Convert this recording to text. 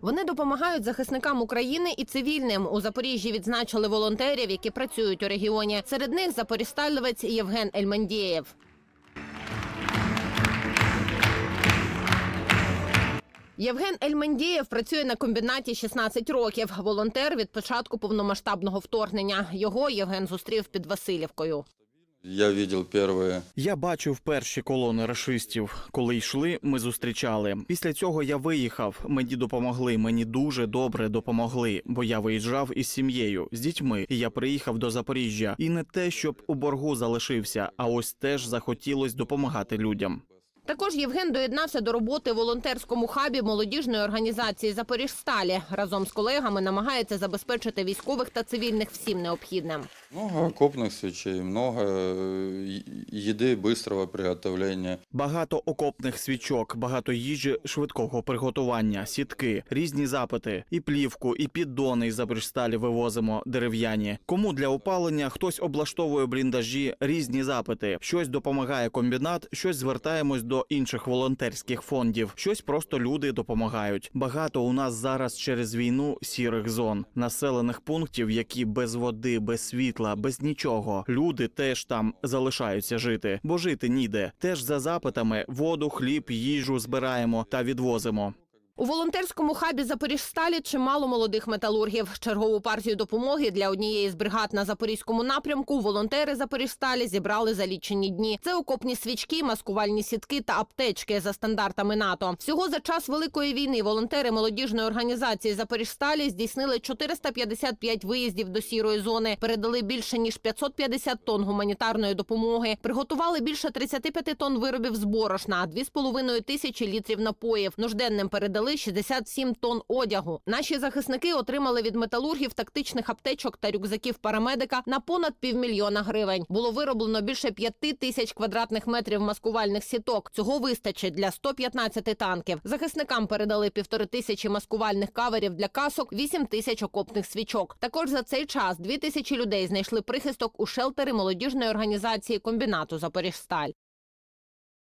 Вони допомагають захисникам України і цивільним. У Запоріжжі відзначили волонтерів, які працюють у регіоні. Серед них запоріжсталівець Євген Ельмандєєв. Євген Ельмендієв працює на комбінаті 16 років. Волонтер від початку повномасштабного вторгнення. Його Євген зустрів під Васильівкою. Я видел первые Я бачив перші колони рашистів. Коли йшли, ми зустрічали. Після цього я виїхав. Мені допомогли. Мені дуже добре допомогли, бо я виїжджав із сім'єю, з дітьми. І я приїхав до Запоріжжя. І не те, щоб у боргу залишився, а ось теж захотілось допомагати людям. Також Євген доєднався до роботи в волонтерському хабі молодіжної організації Запоріжсталі. Разом з колегами намагається забезпечити військових та цивільних всім необхідним. много окопных свечей, много э, е- еды быстрого приготовления. Багато окопних свічок, багато їжі швидкого приготування, сітки, різні запити, і плівку, і піддони із Запоріжсталі вивозимо дерев'яні. Кому для опалення хтось облаштовує бліндажі, різні запити. Щось допомагає комбінат, щось звертаємось до інших волонтерських фондів. Щось просто люди допомагають. Багато у нас зараз через війну сірих зон, населених пунктів, які без води, без світла, без нічого. Люди теж там залишаються жити, бо жити ніде. Теж за запитами воду, хліб, їжу збираємо та відвозимо. У волонтерському хабі Запоріжсталі чимало молодих металургів. Чергову партію допомоги для однієї з бригад на запорізькому напрямку волонтери Запоріжсталі зібрали за лічені дні. Це окопні свічки, маскувальні сітки та аптечки за стандартами НАТО. Всього за час великої війни волонтери молодіжної організації Запоріжсталі здійснили 455 виїздів до сірої зони, передали більше ніж 550 тонн гуманітарної допомоги, приготували більше 35 тонн виробів з борошна, а 2,5 тисячі літрів напоїв. Нужденним передали 67 тонн одягу. Наші захисники отримали від металургів тактичних аптечок та рюкзаків парамедика на понад півмільйона гривень. Було вироблено більше 5 тисяч квадратних метрів маскувальних сіток. Цього вистачить для 115 танків. Захисникам передали півтори тисячі маскувальних каверів для касок, 8 тисяч окопних свічок. Також за цей час 2 тисячі людей знайшли прихисток у шелтери молодіжної організації комбінату Запоріжсталь.